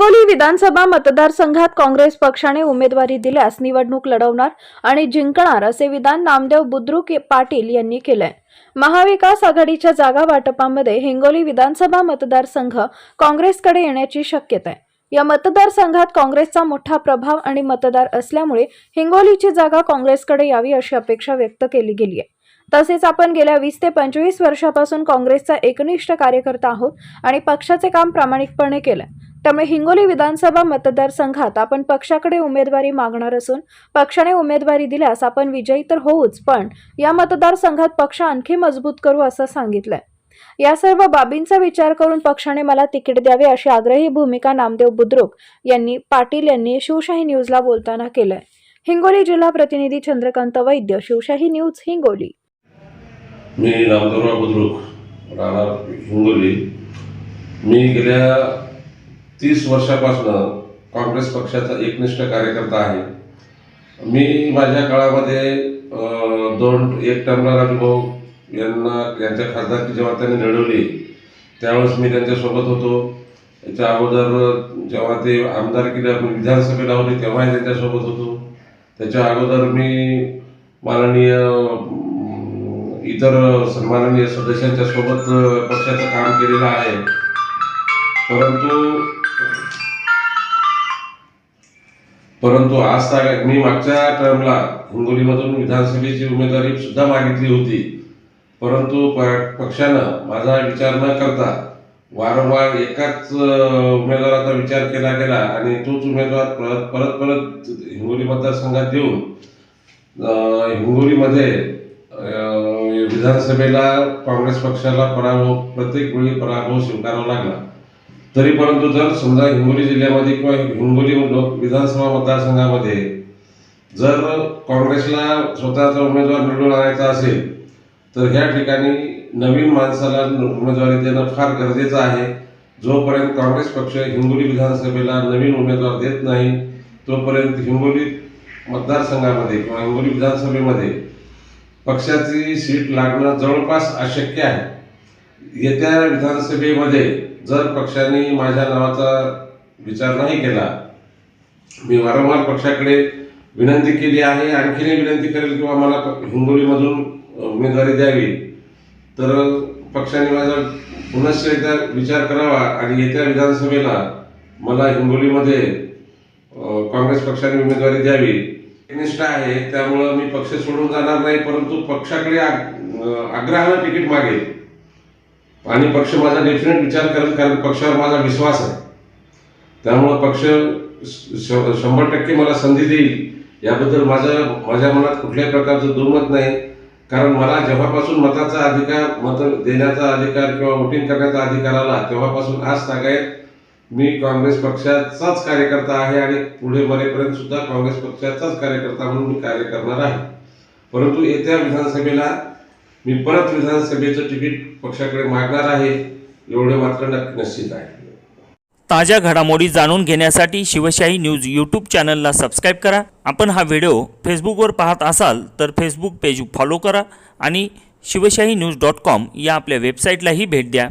हिंगोली विधानसभा मतदारसंघात काँग्रेस पक्षाने उमेदवारी दिल्यास निवडणूक लढवणार आणि जिंकणार असे विधान नामदेव बुद्रुक पाटील यांनी केलंय. महाविकास आघाडीच्या जागा वाटपामध्ये हिंगोली विधानसभा मतदारसंघ काँग्रेसकडे येण्याची शक्यता आहे या मतदारसंघात काँग्रेसचा मोठा प्रभाव आणि मतदार असल्यामुळे हिंगोलीची जागा काँग्रेसकडे यावी अशी अपेक्षा व्यक्त केली गेली आहे तसेच आपण गेल्या वीस ते पंचवीस वर्षापासून काँग्रेसचा एकनिष्ठ कार्यकर्ता आहोत आणि पक्षाचे काम प्रामाणिकपणे केलंय. त्यामुळे हिंगोली विधानसभा मतदारसंघात आपण पक्षाकडे उमेदवारी मागणार असून पक्षाने उमेदवारी दिल्यास आपण विजयी तर होऊच पण या मतदारसंघात पक्ष आणखी मजबूत करू असं सांगितलंय. या सर्व बाबींचा विचार करून पक्षाने मला तिकीट द्यावे अशी आग्रही भूमिका नामदेव बुद्रुक यांनी पाटील यांनी शिवशाही न्यूजला बोलताना केलंय. हिंगोली जिल्हा प्रतिनिधी चंद्रकांत वैद्य शिवशाही न्यूज हिंगोली. मी नामदेवराव बुद्रुक राहणार हिंगोली. मी गेल्या तीस वर्षापासून काँग्रेस पक्षाचा एकनिष्ठ कार्यकर्ता आहे. मी माझ्या काळामध्ये दोन एक टर्मला राजूभाऊ यांना यांच्या खासदारकी जेव्हा त्यांनी लढवली त्यावेळेस मी त्यांच्यासोबत होतो. याच्या अगोदर जेव्हा ते आमदारकीला मी विधानसभेला होते तेव्हाही त्यांच्यासोबत होतो. त्याच्या अगोदर मी माननीय इतर सन्माननीय सदस्यांच्या सोबत पक्षाचं काम केलेलं आहे. परंतु परंतु आज मी मागच्या टर्मला हिंगोलीमधून विधानसभेची उमेदवारी सुद्धा मागितली होती. परंतु प- पक्षानं माझा विचार न करता वारंवार एकाच उमेदवाराचा विचार केला गेला आणि तोच उमेदवार परत परत परत हिंगोली मतदारसंघात देऊन हिंगोलीमध्ये विधानसभेला काँग्रेस पक्षाला पराभव प्रत्येक वेळी पराभव स्वीकारावा लागला. तरी परंतु जर समजा हिंगोली जिल्ह्यामध्ये किंवा हिंगोली लोक विधानसभा मतदारसंघामध्ये जर काँग्रेसला स्वतःचा उमेदवार निवडून आणायचा असेल तर ह्या ठिकाणी नवीन माणसाला उमेदवारी देणं फार गरजेचं आहे. जोपर्यंत काँग्रेस पक्ष हिंगोली विधानसभेला नवीन उमेदवार देत नाही तोपर्यंत हिंगोली मतदारसंघामध्ये किंवा हिंगोली विधानसभेमध्ये पक्षाची सीट लागणं जवळपास अशक्य आहे. येत्या विधानसभेमध्ये जर पक्षाने माझ्या नावाचा विचार नाही केला मी वारंवार पक्षाकडे विनंती केली आहे आणखीनही विनंती करेल किंवा मला हिंगोलीमधून उमेदवारी द्यावी. तर पक्षाने माझा पुनश्च एकदा विचार करावा आणि येत्या विधानसभेला मला हिंगोलीमध्ये काँग्रेस पक्षाने उमेदवारी द्यावी. निष्ठा आहे त्यामुळं मी पक्ष सोडून जाणार नाही परंतु पक्षाकडे आग- आग्रहानं तिकीट मागेल. आणि पक्ष माझा डेफिनेट विचार करेल कारण पक्षावर माझा विश्वास आहे. त्यामुळं पक्ष श- श- शंभर टक्के मला संधी देईल. याबद्दल माझं माझ्या मनात कुठल्याही प्रकारचं दुर्मत नाही. कारण मला जेव्हापासून मताचा अधिकार मत देण्याचा अधिकार किंवा वोटिंग करण्याचा अधिकार आला तेव्हापासून आज तागायत मी काँग्रेस पक्षाचाच कार्यकर्ता आहे आणि पुढे मरेपर्यंत सुद्धा काँग्रेस पक्षाचाच कार्यकर्ता म्हणून मी कार्य करणार आहे. परंतु येत्या विधानसभेला मी परत विधानसभेचं तिकीट पक्षाकडे मागणार आहे एवढं मात्र नक्की निश्चित आहे. ताज्या घडामोडी जाणून घेण्यासाठी शिवशाही न्यूज यूट्यूब चॅनलला सबस्क्राईब करा. आपण हा व्हिडिओ फेसबुकवर पाहत असाल तर फेसबुक पेज फॉलो करा आणि शिवशाही न्यूज डॉट कॉम या आपल्या वेबसाईटलाही भेट द्या.